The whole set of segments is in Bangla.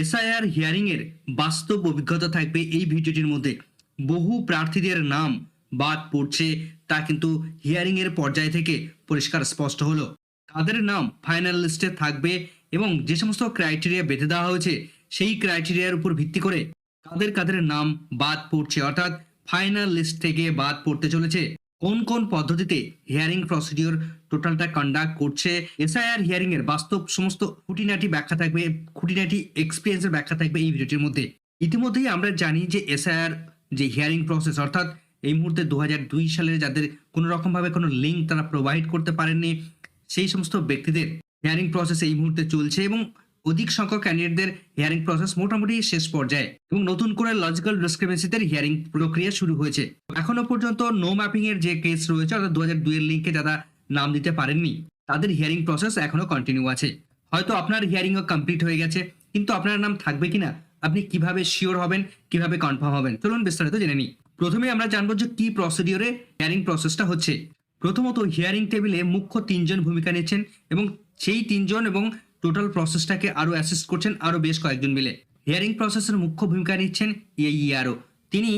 এসআইআর হিয়ারিং এর বাস্তব অভিজ্ঞতা থাকবে এই ভিডিওটির মধ্যে। বহু প্রার্থীদের নাম বাদ পড়ছে, তা কিন্তু হিয়ারিং এর পর্যায় থেকে পরিষ্কার স্পষ্ট হলো। কাদের নাম ফাইনাল লিস্টে থাকবে এবং যে সমস্ত ক্রাইটেরিয়া বেঁধে দেওয়া হয়েছে, সেই ক্রাইটেরিয়ার উপর ভিত্তি করে কাদের কাদের নাম বাদ পড়ছে, অর্থাৎ ফাইনাল লিস্ট থেকে বাদ পড়তে চলেছে। কোন কোন পদ্ধতিতে হিয়ারিং প্রসিডিওর টোটালটা কন্ডাক্ট করছে? এসআইআর হিয়ারিং এর বাস্তব সমস্ত খুঁটিনাটি ব্যাখ্যা থাকবে, খুঁটিনাটি এক্সপিরিয়েন্সের ব্যাখ্যা থাকবে এই ভিডিওটির মধ্যে। ইতিমধ্যেই আমরা জানি যে এসআইআর যে হিয়ারিং প্রসেস অর্থাৎ এই মুহূর্তে দু হাজার দুই সালে যাদের কোনো রকমভাবে কোনো লিঙ্ক তারা প্রোভাইড করতে পারেননি, সেই সমস্ত ব্যক্তিদের হিয়ারিং প্রসেস এই মুহূর্তে চলছে এবং অধিক সংখ্যক ক্যান্ডিডেটদের হিয়ারিং প্রসেস মোটামুটি শেষ পর্যায়ে এবং নতুন করে লজিক্যাল ডিসক্রিপেন্সিদের হিয়ারিং প্রক্রিয়া শুরু হয়েছে। এখনও পর্যন্ত নো ম্যাপিং এর যে কেস রয়েছে, অর্থাৎ দু হাজার দুইয়ের লিঙ্কে যারা নাম দিতে পারেননি, তাদের হিয়ারিং প্রসেস এখনও কন্টিনিউ আছে। হয়তো আপনার হিয়ারিংও কমপ্লিট হয়ে গেছে, কিন্তু আপনার নাম থাকবে কিনা, আপনি কীভাবে শিওর হবেন, কীভাবে কনফার্ম হবেন, চলুন বিস্তারিত জেনে নিই। প্রথমে আমরা জানব যে কি প্রসিডিওরে হিয়ারিং প্রসেসটা হচ্ছে। প্রথমত হিয়ারিং টেবিলে মুখ্য তিনজন ভূমিকা নিচ্ছেন এবং সেই তিনজন এবং টোটাল প্রসেসটাকে আরও অ্যাসিস্ট করছেন আরও বেশ কয়েকজন মিলে। হিয়ারিং প্রসেসের মুখ্য ভূমিকা নিচ্ছেন ইআরও তিনি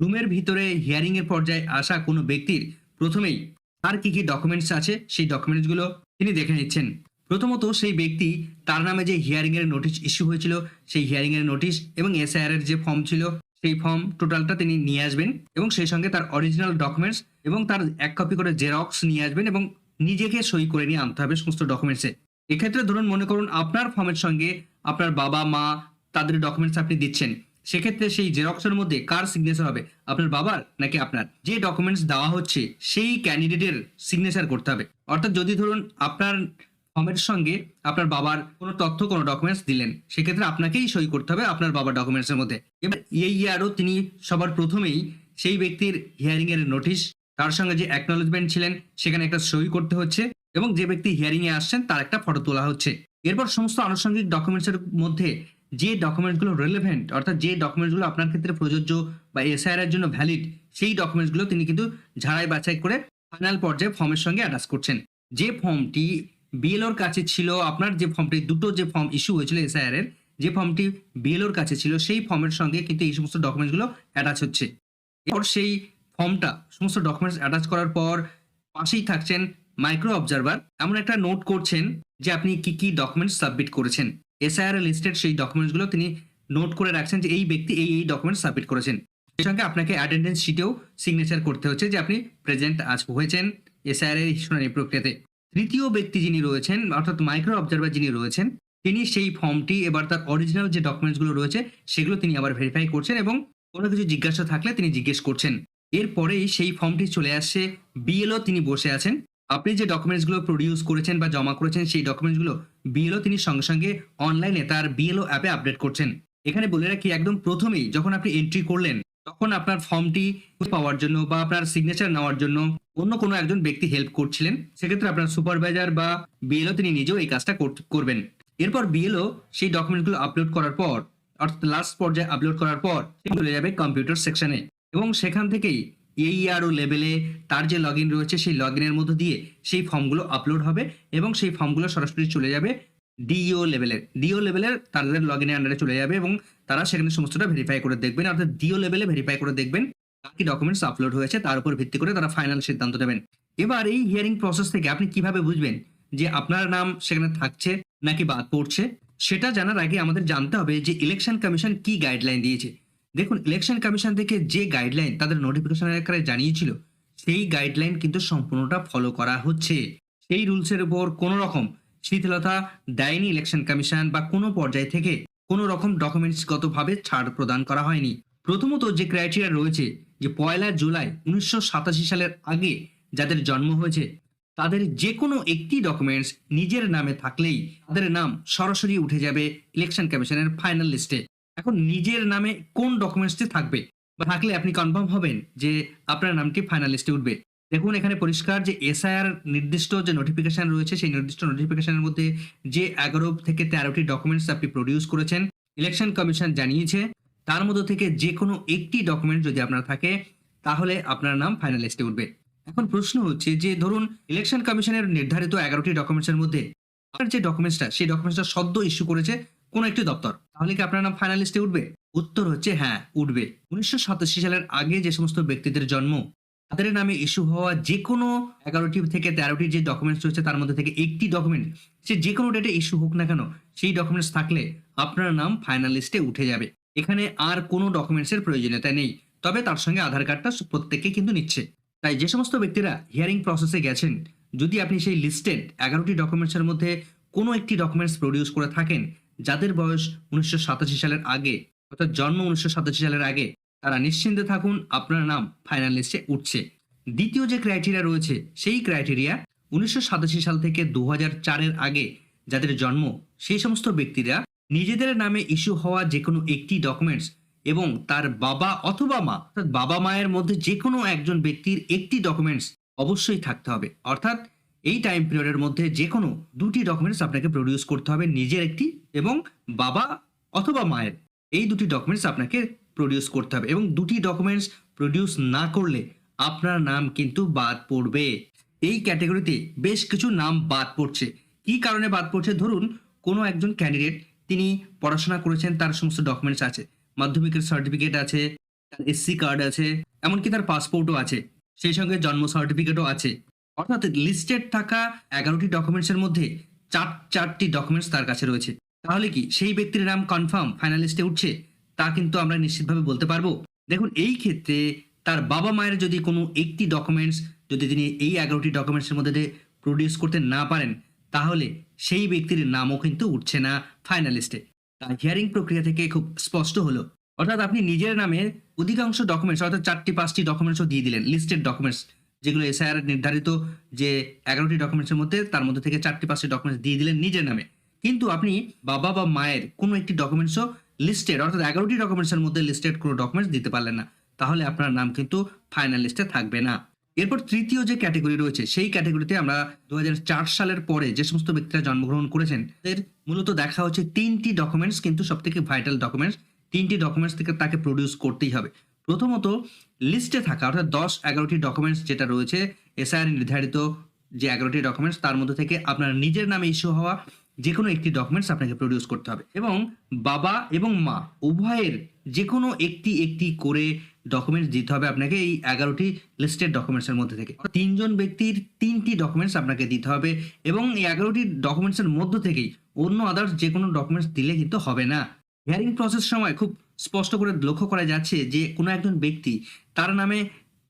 রুমের ভিতরে হিয়ারিংয়ের পর্যায়ে আসা কোনো ব্যক্তির প্রথমেই তার কি কি ডকুমেন্টস আছে সেই ডকুমেন্টসগুলো তিনি দেখে নিচ্ছেন। প্রথমত সেই ব্যক্তি তার নামে যে হিয়ারিংয়ের নোটিশ ইস্যু হয়েছিল, সেই হিয়ারিংয়ের নোটিশ এবং এসআইআর এর যে ফর্ম ছিল, সেই ফর্ম টোটালটা তিনি নিয়ে আসবেন এবং সেই সঙ্গে তার অরিজিনাল ডকুমেন্টস এবং তার এক কপি করে জেরক্স নিয়ে আসবেন এবং নিজেকে সই করে নিয়ে আনতে হবে সমস্ত ডকুমেন্টসে এক্ষেত্রে ধরুন মনে করুন আপনার ফর্মের সঙ্গে আপনার বাবা, মা তাদের ডকুমেন্টস আপনি দিচ্ছেন। সেক্ষেত্রে সেই জেরক্সের মধ্যে কার সিগনেচার হবে? আপনার বাবার নাকি আপনার? যে ডকুমেন্টস দেওয়া হচ্ছে, সেই ক্যান্ডিডেটের সিগনেচার করতে হবে। অর্থাৎ যদি ধরুন আপনার ফর্মের সঙ্গে আপনার বাবার কোনো তথ্য, কোনো ডকুমেন্টস দিলেন, সেক্ষেত্রে আপনাকেই সই করতে হবে আপনার বাবার ডকুমেন্টসের মধ্যে। এবার এই ইয়ারও তিনি সবার প্রথমেই সেই ব্যক্তির হিয়ারিং এর নোটিশ তার সঙ্গে যে অ্যাকনোলেজমেন্ট ছিলেন, সেখানে একটা সই করতে হচ্ছে। এবং যে ব্যক্তি হিয়ারিং এ আসছেন, তার একটা ফটো তোলা হচ্ছে। এরপর সমস্ত আনুষঙ্গিক ডকুমেন্টসের মধ্যে যে ডকুমেন্টসগুলো রেলেভেন্ট অর্থাৎ যে ডকুমেন্টসগুলো আপনার ক্ষেত্রে প্রযোজ্য বা এসআইআর এর জন্য ভ্যালিড সেই ডকুমেন্টসগুলো তিনি কিন্তু ঝাড়াই বাছাই করে ফাইনাল পর্যায়ে ফর্মের সঙ্গে অ্যাটাচ করছেন। যে ফর্মটি বিএলওর কাছে ছিল, আপনার যে ফর্মটি দুটো যে ফর্ম ইস্যু হয়েছিল এসআইআর এর, যে ফর্মটি বিএলওর কাছে ছিল, সেই ফর্মের সঙ্গে কিন্তু এই সমস্ত ডকুমেন্টসগুলো অ্যাটাচ হচ্ছে। এরপর সেই ফর্মটা সমস্ত ডকুমেন্টস অ্যাটাচ করার পর পাশেই থাকছেন মাইক্রো অবজারভার এমন একটা নোট করছেন যে আপনি কি কি ডকুমেন্টস সাবমিট করেছেন। এসআইআর লিস্টেড সেই ডকুমেন্টসগুলো তিনি নোট করে রাখছেন যে এই ব্যক্তি এই এই ডকুমেন্টস সাবমিট করেছেন। সেই সঙ্গে আপনাকে অ্যাটেন্ডেন্স শিটেও সিগনেচার করতে হচ্ছে যে আপনি প্রেজেন্ট আজ হয়েছেন এসআইআর এর শুনানি প্রক্রিয়াতে। তৃতীয় ব্যক্তি যিনি রয়েছেন, অর্থাৎ মাইক্রো অবজারভার যিনি রয়েছেন, তিনি সেই ফর্মটি এবার তার অরিজিনাল যে ডকুমেন্টসগুলো রয়েছে, সেগুলো তিনি আবার ভেরিফাই করছেন এবং কোনো কিছু জিজ্ঞাসা থাকলে তিনি জিজ্ঞেস করছেন। এরপরেই সেই ফর্মটি চলে আসছে বিএলও তিনি বসে আছেন। আপনি যে ডকুমেন্টসগুলো প্রডিউস করেছেন বা জমা করেছেন, সেই ডকুমেন্টসগুলো বিএলও তিনি সঙ্গে সঙ্গে অনলাইনে তার বিএলও অ্যাপে আপডেট করছেন। এখানে বলে রাখি, একদম প্রথমেই যখন আপনি এন্ট্রি করলেন, তখন আপনার ফর্মটি পাওয়ার জন্য বা আপনার সিগনেচার নেওয়ার জন্য অন্য কোনো একজন ব্যক্তি হেল্প করছিলেন। সেক্ষেত্রে আপনার সুপারভাইজার বা বিএলও তিনি নিজেও এই কাজটা কর- করবেন। এরপর বিএলও সেই ডকুমেন্টগুলো আপলোড করার পর, অর্থাৎ লাস্ট পর্যায়ে আপলোড করার পর, চলে যাবে কম্পিউটার সেকশনে এবং সেখান থেকেই এইআরও লেভেলে তার যে লগ রয়েছে, সেই লগ ইনের মধ্য দিয়ে সেই ফর্মগুলো আপলোড হবে এবং সেই ফর্মগুলো সরাসরি চলে যাবে ডিও লেভেলের ডিও লেভেলের তাদের লগ ইনের আন্ডারে চলে যাবে এবং তারা সেখানে সমস্তটা ভেরিফাই করে দেখবেন। অর্থাৎ ডিও লেভেলে ভেরিফাই করে দেখবেন কি ডকুমেন্টস আপলোড হয়েছে, তার উপর ভিত্তি করে তারা ফাইনাল সিদ্ধান্ত নেবেন। এবার এই হিয়ারিং প্রসেস থেকে আপনি কীভাবে বুঝবেন যে আপনার নাম সেখানে থাকছে নাকি বাদ পড়ছে, সেটা জানার আগে আমাদের জানতে হবে যে ইলেকশন কমিশন কি গাইডলাইন দিয়েছে। দেখুন ইলেকশন কমিশন থেকে যে গাইডলাইন তাদের নোটিফিকেশন আকারে জানিয়েছিল, সেই গাইডলাইন কিন্তু সম্পূর্ণটা ফলো করা হচ্ছে। সেই রুলসের উপর কোনো রকম শিথিলতা দেয়নি ইলেকশন কমিশন বা কোনো পর্যায় থেকে কোনো রকম ডকুমেন্টসগতভাবে ছাড় প্রদান করা হয়নি। প্রথমত যে ক্রাইটেরিয়া রয়েছে যে পয়লা জুলাই উনিশশো সাতাশি সালের আগে যাদের জন্ম হয়েছে, তাদের যে কোনো একটি ডকুমেন্টস নিজের নামে থাকলেই তাদের নাম সরাসরি উঠে যাবে ইলেকশন কমিশনের ফাইনাল লিস্টে এখন নিজের নামে কোন ডকুমেন্টসটি থাকবে? বা থাকলে আপনি কনফার্ম হবেন যে আপনার নামটি ফাইনাল লিস্টে উঠবে। দেখুন, এখানে পরিষ্কার যে এসআইআর নির্দিষ্ট যে নোটিফিকেশন রয়েছে, সেই নির্দিষ্ট নোটিফিকেশনের মধ্যে যে এগারো থেকে তেরোটি ডকুমেন্টস আপনি প্রডিউস করেছেন ইলেকশন কমিশন জানিয়েছে, তার মধ্যে থেকে যে কোনো একটি ডকুমেন্ট যদি আপনার থাকে, তাহলে আপনার নাম ফাইনাল লিস্টে উঠবে। এখন প্রশ্ন হচ্ছে যে, ধরুন ইলেকশন কমিশনের নির্ধারিত এগারোটি ডকুমেন্টসের মধ্যে আপনার যে ডকুমেন্টসটা সেই ডকুমেন্টসটা সদ্য ইস্যু করেছে কোনো একটি দপ্তর। তাহলে কি আপনার নাম ফাইনাল লিস্টে উঠবে? উত্তর হচ্ছে হ্যাঁ উঠবে। উনিশশো সাতাশি সালের আগে যে সমস্ত ব্যক্তিদের জন্ম, তাদের নামে ইস্যু হওয়া যে কোনো এগারোটি থেকে তেরোটি যে ডকুমেন্টস রয়েছে, তার মধ্যে থেকে একটি ডকুমেন্ট সে যে কোনো ডেটে ইস্যু হোক না কেন, সেই ডকুমেন্টস থাকলে আপনার নাম ফাইনাল লিস্টে উঠে যাবে। এখানে আর কোনো ডকুমেন্টসের প্রয়োজনীয়তা নেই। তবে তার সঙ্গে আধার কার্ডটা প্রত্যেকে কিন্তু নিচ্ছে। তাই যে সমস্ত ব্যক্তিরা হিয়ারিং প্রসেসে গেছেন, যদি আপনি সেই লিস্টেড এগারোটি ডকুমেন্টসের মধ্যে কোনো একটি ডকুমেন্টস প্রডিউস করে থাকেন যাদের বয়স উনিশশো সাতাশি সালের আগে, অর্থাৎ জন্ম উনিশশো সাতাশি সালের আগে, তারা নিশ্চিন্তে থাকুন, আপনার নাম ফাইনাল লিস্টে উঠছে। দ্বিতীয় যে ক্রাইটেরিয়া রয়েছে, সেই ক্রাইটেরিয়া উনিশশো সাতাশি সাল থেকে দু চারের আগে যাদের জন্ম, সেই সমস্ত ব্যক্তিরা নিজেদের নামে ইস্যু হওয়া যে কোনো একটি ডকুমেন্টস এবং তার বাবা অথবা মা, অর্থাৎ বাবা মায়ের মধ্যে যে কোনো একজন ব্যক্তির একটি ডকুমেন্টস অবশ্যই থাকতে হবে। অর্থাৎ এই টাইম পিরিয়ডের মধ্যে যে কোনো দুটি ডকুমেন্টস আপনাকে প্রডিউস করতে হবে নিজের একটি এবং বাবা অথবা মায়ের। এই দুটি ডকুমেন্টস আপনাকে প্রডিউস করতে হবে এবং দুটি ডকুমেন্টস প্রডিউস না করলে আপনার নাম কিন্তু বাদ পড়বে। এই ক্যাটাগরিতে বেশ কিছু নাম বাদ পড়ছে। কি কারণে বাদ পড়ছে? ধরুন, কোনো একজন ক্যান্ডিডেট তিনি পড়াশোনা করেছেন, তার সমস্ত ডকুমেন্টস আছে। মাধ্যমিকের সার্টিফিকেট আছে, তার এসসি কার্ড আছে, এমনকি তার পাসপোর্টও আছে। সেই সঙ্গে জন্ম সার্টিফিকেটও আছে। অর্থাৎ লিস্টেড থাকা এগারোটি ডকুমেন্টসের মধ্যে চার, চারটি ডকুমেন্টস তার কাছে রয়েছে। তাহলে কি সেই ব্যক্তির নাম কনফার্ম ফাইনালিস্টে উঠছে? তা কিন্তু আমরা নিশ্চিতভাবে বলতে পারব। দেখুন, এই ক্ষেত্রে তার বাবা মায়ের যদি কোনো একটি ডকুমেন্টস যদি তিনি এই এগারোটি ডকুমেন্টসের মধ্যে প্রডিউস করতে না পারেন, তাহলে সেই ব্যক্তির নামও কিন্তু উঠছে না ফাইনালিস্টে তা হিয়ারিং প্রক্রিয়া থেকে খুব স্পষ্ট হলো। অর্থাৎ আপনি নিজের নামে অধিকাংশ ডকুমেন্টস অর্থাৎ চারটি, পাঁচটি ডকুমেন্টসও দিয়ে দিলেন লিস্টেড ডকুমেন্টস যেগুলো এসআইআর নির্ধারিত যে এগারোটি ডকুমেন্টসের মধ্যে তার মধ্যে থেকে চারটি, পাঁচটি ডকুমেন্টস দিয়ে দিলেন নিজের নামে। কিন্তু আপনি বাবা বা মায়ের কোনো একটি ডকুমেন্টসও লিস্টেড অর্থাৎ এগারোটি ডকুমেন্টসের মধ্যে লিস্টেড কোনো ডকুমেন্টস দিতে পারলেন না। তাহলে আপনার নাম কিন্তু ফাইনাল লিস্টে থাকবে না। এরপর তৃতীয় যে ক্যাটাগরি রয়েছে, সেই ক্যাটাগরিতে আমরা দু হাজার চার সালের পরে যে সমস্ত ব্যক্তিরা জন্মগ্রহণ করেছেন তাদের মূলত দেখা হচ্ছে তিনটি ডকুমেন্টস কিন্তু সব থেকে ভাইটাল ডকুমেন্টস তিনটি ডকুমেন্টস থেকে তাকে প্রডিউস করতেই হবে। প্রথমত লিস্টে থাকা, অর্থাৎ দশ, এগারোটি ডকুমেন্টস যেটা রয়েছে এসআইআর নির্ধারিত যে এগারোটি ডকুমেন্টস তার মধ্যে থেকে আপনার নিজের নামে ইস্যু হওয়া যে কোনো একটি ডকুমেন্টস আপনাকে প্রডিউস করতে হবে। এবং বাবা এবং মা, উভয়ের যে কোনো একটি একটি করে ডকুমেন্টস দিতে হবে আপনাকে এই এগারোটি লিস্টেড ডকুমেন্টসের মধ্যে থেকে। তিনজন ব্যক্তির তিনটি ডকুমেন্টস আপনাকে দিতে হবে এবং এই এগারোটি ডকুমেন্টসের মধ্য থেকেই অন্য আদার্স যে কোনো ডকুমেন্টস দিলে কিন্তু হবে না। হিয়ারিং প্রসেস সময় খুব স্পষ্ট করে লক্ষ্য করা যাচ্ছে যে কোনো একজন ব্যক্তি তার নামে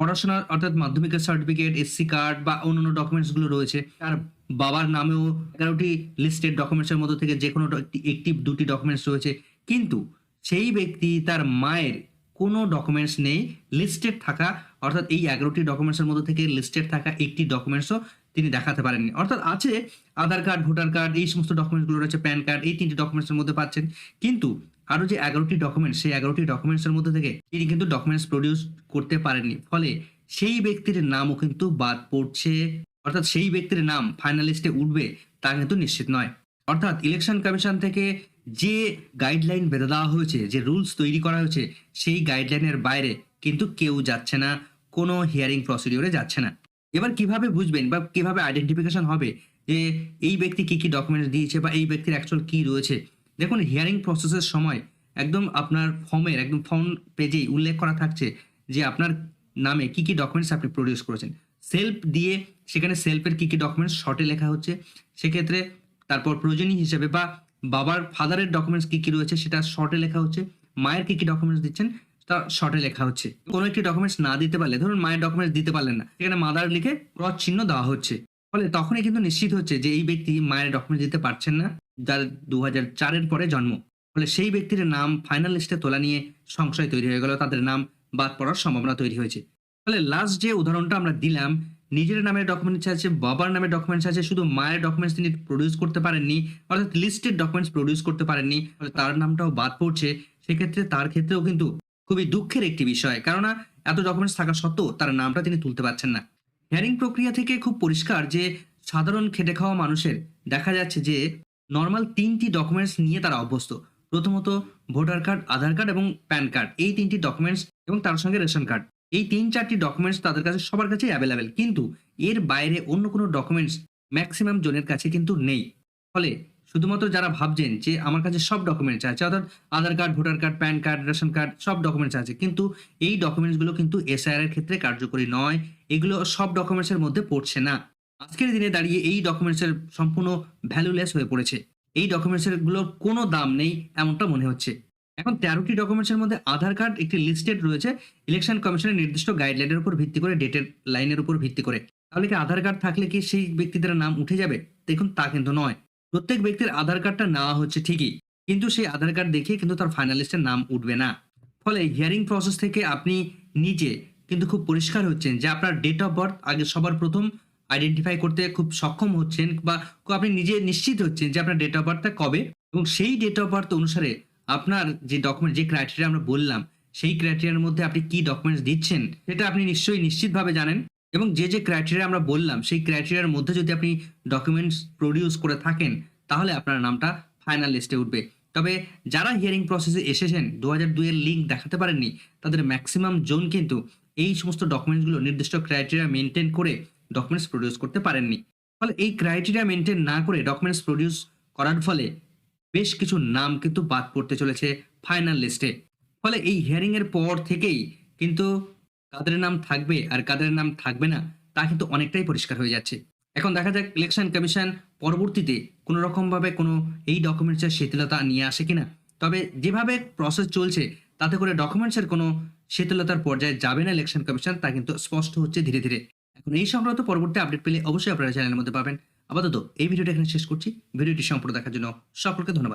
পড়াশোনার অর্থাৎ মাধ্যমিকের সার্টিফিকেট এসসি কার্ড বা অন্যান্য ডকুমেন্টসগুলো রয়েছে। তার বাবার নামেও এগারোটি লিস্টেড ডকুমেন্টসের মধ্যে থেকে যে কোনো একটি দুটি ডকুমেন্টস রয়েছে। কিন্তু সেই ব্যক্তি, তার মায়ের কোনো ডকুমেন্টস নেই। লিস্টেড থাকা, অর্থাৎ এই এগারোটি ডকুমেন্টসের মধ্যে থেকে লিস্টেড থাকা একটি ডকুমেন্টসও তিনি দেখাতে পারেননি। অর্থাৎ আছে আধার কার্ড, ভোটার কার্ড, এই সমস্ত ডকুমেন্টসগুলো রয়েছে প্যান কার্ড এই তিনটি ডকুমেন্টসের মধ্যে পাচ্ছেন। কিন্তু আরও যে এগারোটি ডকুমেন্টস সেই এগারোটি ডকুমেন্টসের মধ্যে থেকে তিনি কিন্তু ডকুমেন্টস প্রডিউস করতে পারেননি। ফলে সেই ব্যক্তির নামও কিন্তু বাদ পড়ছে। অর্থাৎ সেই ব্যক্তির নাম ফাইনালিস্টে উঠবে তা কিন্তু নিশ্চিত নয়। অর্থাৎ ইলেকশন কমিশন থেকে যে গাইডলাইন বেঁধে দেওয়া হয়েছে, যে রুলস তৈরি করা হয়েছে, সেই গাইডলাইনের বাইরে কিন্তু কেউ যাচ্ছে না, কোনো হিয়ারিং প্রসিডিওরে যাচ্ছে না। এবার কীভাবে বুঝবেন বা কীভাবে আইডেন্টিফিকেশন হবে যে এই ব্যক্তি কি কি ডকুমেন্টস দিয়েছে বা এই ব্যক্তির অ্যাকচুয়াল কি রয়েছে? দেখুন হিয়ারিং প্রসেসের সময় একদম আপনার ফর্মের একদম ফর্ম পেজেই উল্লেখ করা থাকছে যে আপনার নামে কি কি ডকুমেন্টস আপনি প্রডিউস করেছেন। সেলফ দিয়ে সেখানে সেলফের কি কি ডকুমেন্টস শর্টে লেখা হচ্ছে। সেক্ষেত্রে তারপর প্রয়োজনীয় হিসেবে বা বাবার ফাদারের ডকুমেন্টস কি কি রয়েছে সেটা শর্টে লেখা হচ্ছে। মায়ের কি কি ডকুমেন্টস দিচ্ছেন? তা শর্টে লেখা হচ্ছে। কোনো একটি ডকুমেন্টস না দিতে পারলে, ধরুন মায়ের ডকুমেন্টস দিতে পারলেন না, সেখানে মাদার লিখে ক্রস চিহ্ন দেওয়া হচ্ছে। ফলে তখনই কিন্তু নিশ্চিত হচ্ছে যে এই ব্যক্তি মায়ের ডকুমেন্টস দিতে পারছেন না, যার দু হাজার চারের পরে জন্ম। ফলে সেই ব্যক্তির নাম ফাইনাল লিস্টে তোলা নিয়ে সংশয় তৈরি হয়ে গেল, তাদের নাম বাদ পড়ার সম্ভাবনা তৈরি হয়েছে। ফলে লাস্ট যে উদাহরণটা আমরা দিলাম, নিজের নামের ডকুমেন্টস আছে, বাবার নামের ডকুমেন্টস আছে, শুধু মায়ের ডকুমেন্টস তিনি প্রডিউস করতে পারেননি, অর্থাৎ লিস্টেড ডকুমেন্টস প্রডিউস করতে পারেননি তার নামটাও বাদ পড়ছে, সেক্ষেত্রে তার ক্ষেত্রেও কিন্তু খুবই দুঃখের একটি বিষয়। কেননা এত ডকুমেন্টস থাকা সত্ত্বেও তার নামটা তিনি তুলতে পারছেন না। হিয়ারিং প্রক্রিয়া থেকে খুব পরিষ্কার যে সাধারণ খেটে খাওয়া মানুষের দেখা যাচ্ছে যে নর্মাল তিনটি ডকুমেন্টস নিয়ে তারা অভ্যস্ত। প্রথমত ভোটার কার্ড, আধার কার্ড এবং প্যান কার্ড। এই তিনটি ডকুমেন্টস এবং তার সঙ্গে রেশন কার্ড। এই তিন চারটি ডকুমেন্টস তাদের কাছে সবার কাছেই অ্যাভেলেবেল কিন্তু এর বাইরে অন্য কোনো ডকুমেন্টস ম্যাক্সিমাম জনের কাছে কিন্তু নেই। ফলে শুধুমাত্র যারা ভাবছেন যে আমার কাছে সব ডকুমেন্টস আছে, অর্থাৎ Aadhaar card voter card PAN card ration card সব ডকুমেন্টস আছে, কিন্তু এই ডকুমেন্টসগুলো কিন্তু এসআইআর এর ক্ষেত্রে কার্যকরী নয়, এগুলো সব ডকুমেন্টসের মধ্যে পড়ছে না। আজকের দিনে দাঁড়িয়ে এই ডকুমেন্টসের সম্পূর্ণ ভ্যালুলেস হয়ে পড়েছে। এই ডকুমেন্টসেরগুলোর কোনো দাম নেই এমনটা মনে হচ্ছে। এখন তেরোটি ডকুমেন্টসের মধ্যে আধার কার্ড একটি লিস্টেড রয়েছে ইলেকশন কমিশনের নির্দিষ্ট গাইডলাইনের উপর ভিত্তি করে ডেটের লাইনের উপর ভিত্তি করে। তাহলে কি আধার কার্ড থাকলে কি সেই ব্যক্তিদের নাম উঠে যাবে? দেখুন, তা কিন্তু নয়। প্রত্যেক ব্যক্তির আধার কার্ডটা নেওয়া হচ্ছে ঠিকই, কিন্তু সেই আধার কার্ড দেখে কিন্তু তার ফাইনালিস্টের নাম উঠবে না। ফলে হিয়ারিং প্রসেস থেকে আপনি নিজে কিন্তু খুব পরিষ্কার হচ্ছেন যে আপনার ডেট অফ বার্থ আগে সবার প্রথম আইডেন্টিফাই করতে খুব সক্ষম হচ্ছেন বা আপনি নিজে নিশ্চিত হচ্ছেন যে আপনার ডেট অফ বার্থটা কবে এবং সেই ডেট অফ বার্থ অনুসারে আপনার যে ডকুমেন্ট যে ক্রাইটেরিয়া আমরা বললাম, সেই ক্রাইটেরিয়ার মধ্যে আপনি কি ডকুমেন্টস দিচ্ছেন সেটা আপনি নিশ্চয়ই নিশ্চিতভাবে জানেন। এবং যে যে ক্রাইটেরিয়া আমরা বললাম, সেই ক্রাইটেরিয়ার মধ্যে যদি আপনি ডকুমেন্টস প্রডিউস করে থাকেন, তাহলে আপনার নামটা ফাইনাল লিস্টে উঠবে। তবে যারা হিয়ারিং প্রসেসে এসেছেন দু হাজার দুইয়ের লিঙ্ক দেখাতে পারেননি, তাদের ম্যাক্সিমাম জোন কিন্তু এই সমস্ত ডকুমেন্টসগুলো নির্দিষ্ট ক্রাইটেরিয়া মেনটেন করে ডকুমেন্টস প্রডিউস করতে পারেননি। ফলে এই ক্রাইটেরিয়া মেনটেন না করে ডকুমেন্টস প্রডিউস করার ফলে বেশ কিছু নাম কিন্তু বাদ পড়তে চলেছে ফাইনাল লিস্টে ফলে এই হিয়ারিংয়ের পর থেকেই কিন্তু কাদের নাম থাকবে আর কাদের নাম থাকবে না, তা কিন্তু অনেকটাই পরিষ্কার হয়ে যাচ্ছে। এখন দেখা যাক ইলেকশন কমিশন পরবর্তীতে কোনো রকমভাবে কোনো এই ডকুমেন্টসের শিথিলতা নিয়ে আসে কিনা। তবে যেভাবে প্রসেস চলছে, তাতে করে ডকুমেন্টসের কোনো শিথিলতার পর্যায়ে যাবে না ইলেকশন কমিশন তা কিন্তু স্পষ্ট হচ্ছে ধীরে ধীরে। এখন এই সংক্রান্ত পরবর্তী আপডেট পেলে অবশ্যই আপনারা চ্যানেলের মধ্যে পাবেন। আপাতত এই ভিডিওটা এখানে শেষ করছি। ভিডিওটি সম্পূর্ণ দেখার জন্য সকলকে ধন্যবাদ।